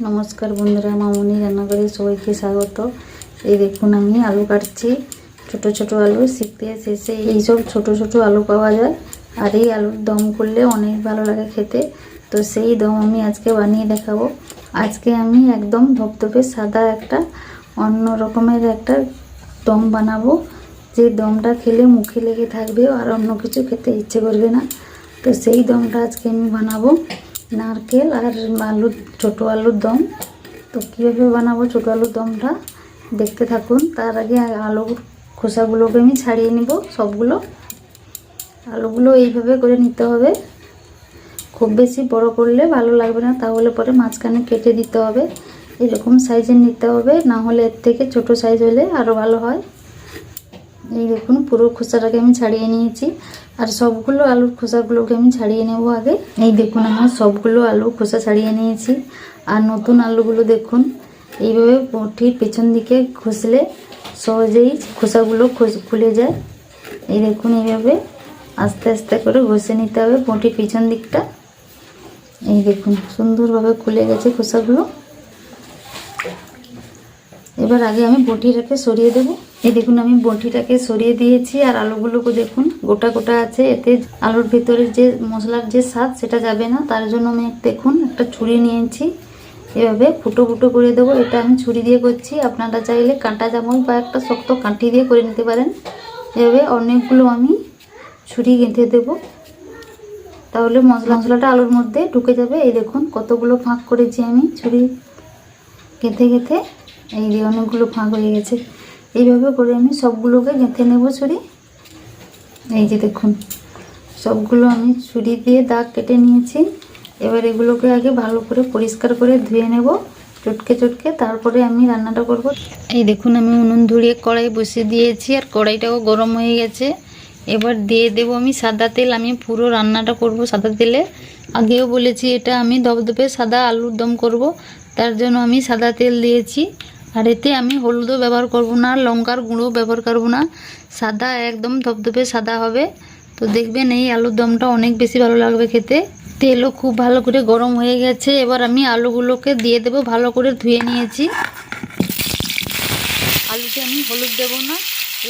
নমস্কার বন্ধুরা, মামনি রান্নাঘরে সবাইকে স্বাগত। এই দেখুন, আমি আলু কাটছি, ছোট ছোট আলু শিখতে শেষে এইসব ছোট ছোট আলু পাওয়া যায়। আর এই আলুর দম করলে অনেক ভালো লাগে খেতে। তো সেই দম আমি আজকে বানিয়ে দেখাবো। আজকে আমি একদম ধপধপে সাদা একটা, অন্য রকমের একটা দম বানাবো। যে দমটা খেলে মুখে লেগে থাকবে আর অন্য কিছু খেতে ইচ্ছে করবে না। তো সেই দমটা আজকে আমি বানাবো। নারকেল আর আলুর, ছোটো আলুর দম। তো কীভাবে বানাবো ছোটো আলুর দমটা? দেখতে থাকুন। তার আগে আলুর খোসাগুলোকে আমি ছাড়িয়ে নিব সবগুলো। আলুগুলো এইভাবে করে নিতে হবে। খুব বেশি বড় করলে ভালো লাগবে না, তাহলে পরে মাঝখানে কেটে দিতে হবে। এরকম সাইজের নিতে হবে, না হলে এর থেকে ছোট সাইজ হলে আরও ভালো হয়। এই দেখুন, পুরো খোসাটাকে আমি ছাড়িয়ে নিয়েছি। আর সবগুলো আলুর খোসাগুলোকে আমি ছাড়িয়ে নেব আগে। এই দেখুন, আমার সবগুলো আলু খোসা ছাড়িয়ে নিয়েছি। আর নতুন আলুগুলো দেখুন, এইভাবে ঠিক পেছন দিকে ঘষলে সহজেই খোসাগুলো খোস- খুলে যায়। এই দেখুন, এইভাবে আস্তে আস্তে করে ঘষে নিতে হবে পটির পিছন দিকটা। এই দেখুন, সুন্দরভাবে খুলে গেছে খোসাগুলো। এবার আগে আমি বটিটাকে সরিয়ে দেব। এই দেখুন, আমি বটিটাকে সরিয়ে দিয়েছি আর আলুগুলোকে দেখুন, গোটা গোটা আছে। এতে আলুর ভিতরে যে মশলার যে স্বাদ, সেটা যাবে না। তার জন্য আমি দেখুন, একটা ছুরি নিয়েছি। এভাবে ফুটো ফুটো করে দেবো। এটা আমি ছুরি দিয়ে করছি। আপনারা চাইলে কাঁটা চামচ বা একটা শক্ত কাঁটি দিয়ে করে নিতে পারেন। এভাবে অনেকগুলো আমি ছুরি গেঁথে দেবো। তাহলে মশলা মশলাটা আলুর মধ্যে ঢুকে যাবে। এই দেখুন, কতগুলো ফাঁক করেছি আমি ছুরি গেঁথে গেঁথে। এই যে অনেকগুলো ফাঁক হয়ে গেছে। এইভাবে করে আমি সবগুলোকে গেঁথে নেব ছুরি। এই যে দেখুন, সবগুলো আমি ছুরি দিয়ে দাগ কেটে নিয়েছি। এবার এগুলোকে আগে ভালো করে পরিষ্কার করে ধুয়ে নেব, চটকে চটকে। তারপরে আমি রান্নাটা করব। এই দেখুন, আমি উনুন ধরিয়ে কড়াই বসিয়ে দিয়েছি আর কড়াইটাও গরম হয়ে গেছে। এবার দিয়ে দেব আমি সাদা তেল। আমি পুরো রান্নাটা করব সাদা তেলে। আগেও বলেছি এটা আমি ধপধপে সাদা আলুর দম করব, তার জন্য আমি সাদা তেল দিয়েছি। আর এতে আমি হলুদও ব্যবহার করব না, লঙ্কার গুঁড়ো ব্যবহার করব না। সাদা একদম ধপধপে সাদা হবে। তো দেখবেন এই আলুর দমটা অনেক বেশি ভালো লাগবে খেতে। তেলও খুব ভালো করে গরম হয়ে গেছে। এবার আমি আলুগুলোকে দিয়ে দেব, ভালো করে ধুয়ে নিয়েছি। আলুতে আমি হলুদ দেব না,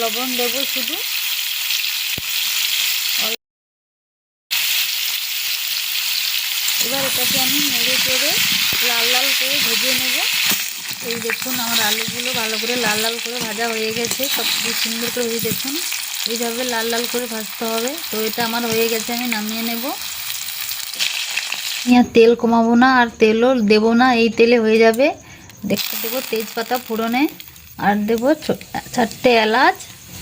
লবণ দেব শুধু। এবার এটাকে আমি নেড়ে চেড়ে লাল লাল করে ভেজে নেব। এই দেখুন আমার আলুগুলো ভালো করে লাল লাল করে ভাজা হয়ে গেছে, সব কিছু সুন্দর করে এই দেখুন, এইভাবে লাল লাল করে ভাজতে হবে। তো এটা আমার হয়ে গেছে, আমি নামিয়ে নেব। আর তেল কমাবো না, আর তেলও দেবো না, এই তেলে হয়ে যাবে। দেখতে দেবো তেজপাতা ফোড়নে, আর দেবো চারটে এলাচ।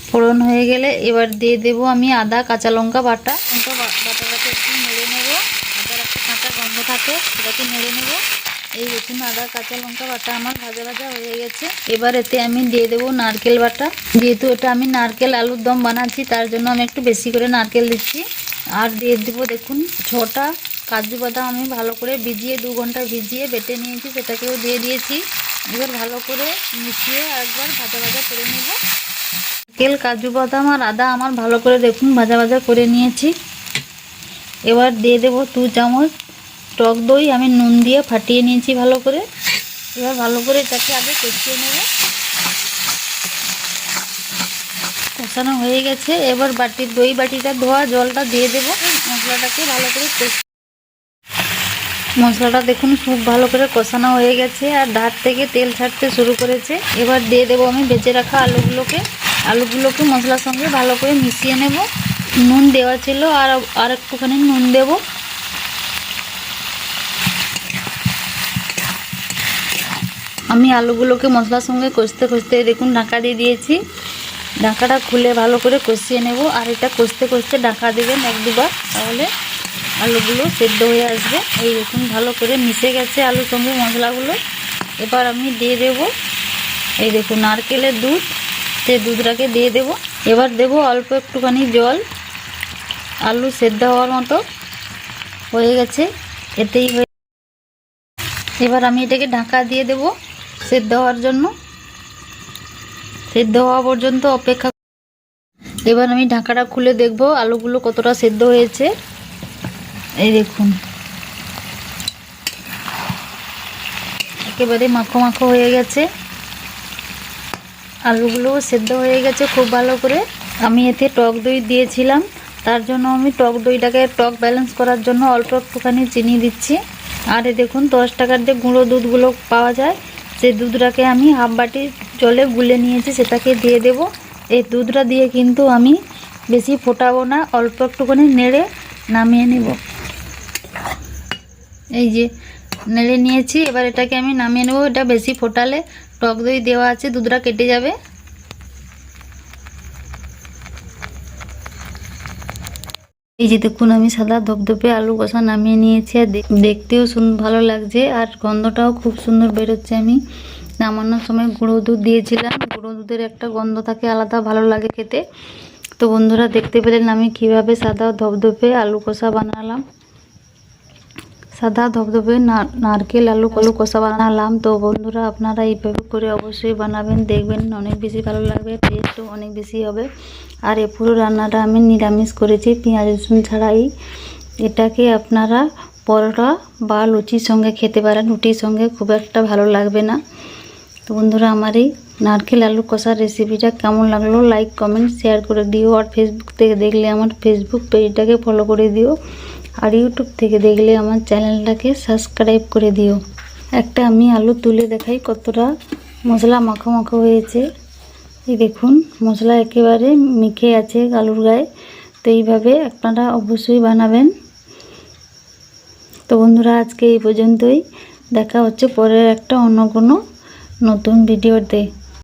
ফোড়ন হয়ে গেলে এবার দিয়ে দেবো আমি আদা, কাঁচা লঙ্কা বাটা। লঙ্কা বাটাটাকে একটু নেড়ে নেব। আদার একটা কাঁচা গন্ধ থাকে, সেটাকে নেড়ে নেব। এই দেখুন আদা, কাঁচা লঙ্কা বাটা আমার ভাজা ভাজা হয়ে গেছে। এবার এতে আমি দিয়ে দেবো নারকেল বাটা। যেহেতু এটা আমি নারকেল আলুর দম বানাচ্ছি, তার জন্য আমি একটু বেশি করে নারকেল দিচ্ছি। আর দিয়ে দেবো দেখুন ছটা কাজু বাদাম আমি ভালো করে ভিজিয়ে, দু ঘণ্টা ভিজিয়ে বেটে নিয়েছি, সেটাকেও দিয়ে দিয়েছি। এবার ভালো করে মিশিয়ে একবার ভাজা ভাজা করে নেব। নারকেল, কাজু বাদাম আর আদা আমার ভালো করে দেখুন ভাজা ভাজা করে নিয়েছি। এবার দিয়ে দেবো দু চামচ টক দই আমি নুন দিয়ে ফাটিয়ে নিয়েছি ভালো করে। এবার ভালো করে এটাকে আগে কষিয়ে নেব। কষানো হয়ে গেছে। এবার বাটির দই বাটিটা ধোয়া, জলটা দিয়ে দেব। মশলাটাকে ভালো করে কষি মশলাটা দেখুন খুব ভালো করে কষানো হয়ে গেছে আর ধার থেকে তেল ছাড়তে শুরু করেছে। এবার দিয়ে দেবো আমি বেঁচে রাখা আলুগুলোকে। আলুগুলোকে মশলার সঙ্গে ভালো করে মিশিয়ে নেব। নুন দেওয়া ছিল আর আর একটুখানি নুন দেবো। আমি আলুগুলোকে মশলার সঙ্গে কষতে কষতে দেখুন ঢাকা দিয়ে দিয়েছি। ঢাকাটা খুলে ভালো করে কষিয়ে নেব। আর এটা কষতে কষতে ঢাকা দেবেন এক দুবার, তাহলে আলুগুলো সেদ্ধ হয়ে আসবে। এই দেখুন, ভালো করে মিশে গেছে আলুর সঙ্গে মশলাগুলো। এবার আমি দিয়ে দেব এই দেখুন নারকেলের দুধ। সেই দুধটাকে দিয়ে দেব। এবার দেব অল্প একটুখানি জল। আলু সেদ্ধ হওয়ার মতো হয়ে গেছে। এতেই হয়ে এবার আমি এটাকে ঢাকা দিয়ে দেব। সেদ্ধ হওয়ার জন্য। সেদ্ধ হওয়া পর্যন্ত অপেক্ষা এবার আমি ঢাকাটা খুলে দেখব আলুগুলো কতটা সেদ্ধ হয়েছে। এই দেখুন। একেবারে মাখো মাখো হয়ে গেছে। আলুগুলো সেদ্ধ হয়ে গেছে খুব ভালো করে। আমি এতে টক দই দিয়েছিলাম। তার জন্য আমি টক দইটাকে টক ব্যালেন্স করার জন্য অল্প একটুখানি চিনি দিচ্ছি। আর দেখুন দশ টাকার যে গুঁড়ো দুধগুলো পাওয়া যায় সেই দুধটাকে আমি হাফ বাটি জলে গুলে নিয়েছি, সেটাকে দিয়ে দেব। এই দুধটা দিয়ে কিন্তু আমি বেশি ফোটাবো না, অল্প একটুখানি নেড়ে নামিয়ে নেব। এই যে নেড়ে নিয়েছি, এবার এটাকে আমি নামিয়ে নেব। এটা বেশি ফোটালে টক দই দেওয়া আছে, দুধটা কেটে যাবে। এই যে দেখুন, আমি সাদা ধপধপে আলু কষা নামিয়ে নিয়েছি আর দেখ- দেখতেও ভালো লাগছে আর গন্ধটাও খুব সুন্দর বেরোচ্ছে আমি। নামানোর সময় গুঁড়ো দুধ দিয়েছিলাম। গুঁড়ো দুধের একটা গন্ধ থাকে, আলাদা ভালো লাগে খেতে। তো বন্ধুরা দেখতে পেলেন আমি কীভাবে সাদা ধপধপে আলু কষা বানালাম। সাদা না- নারকেল, আলু, কলু, কষা বানালাম তো বন্ধুরা, আপনারা এইভাবে করে অবশ্যই বানাবেন, দেখবেন অনেক বেশি ভালো লাগবে, টেস্টও অনেক বেশি হবে। আর এ পুরো রান্নাটা আমি নিরামিষ করেছি, পেঁয়াজ, রসুন ছাড়াই। এটাকে আপনারা পরোটা বা লুচির সঙ্গে খেতে পারেন, রুটির সঙ্গে খুব একটা ভালো লাগবে না। তো বন্ধুরা, আমার এই নারকেল, আলু কষার রেসিপিটা কেমন লাগল লাইক কমেন্ট শেয়ার করে দিও। আর ফেসবুক থেকে দেখলে আমার ফেসবুক পেজটাকে ফলো করে দিও। আর ইউটিউব থেকে দেখলে আমার চ্যানেলটাকে সাবস্ক্রাইব করে দিও। একটা আমি আলু তুলে দেখাই কতটা মশলা মাখো মাখো হয়েছে। এই দেখুন, মশলা একেবারে মেখে আছে আলুর গায়ে। তো এইভাবে আপনারা অবশ্যই বানাবেন। তো বন্ধুরা, আজকে এই পর্যন্তই। দেখা হচ্ছে পরের একটা অন্য কোনো নতুন ভিডিওতে।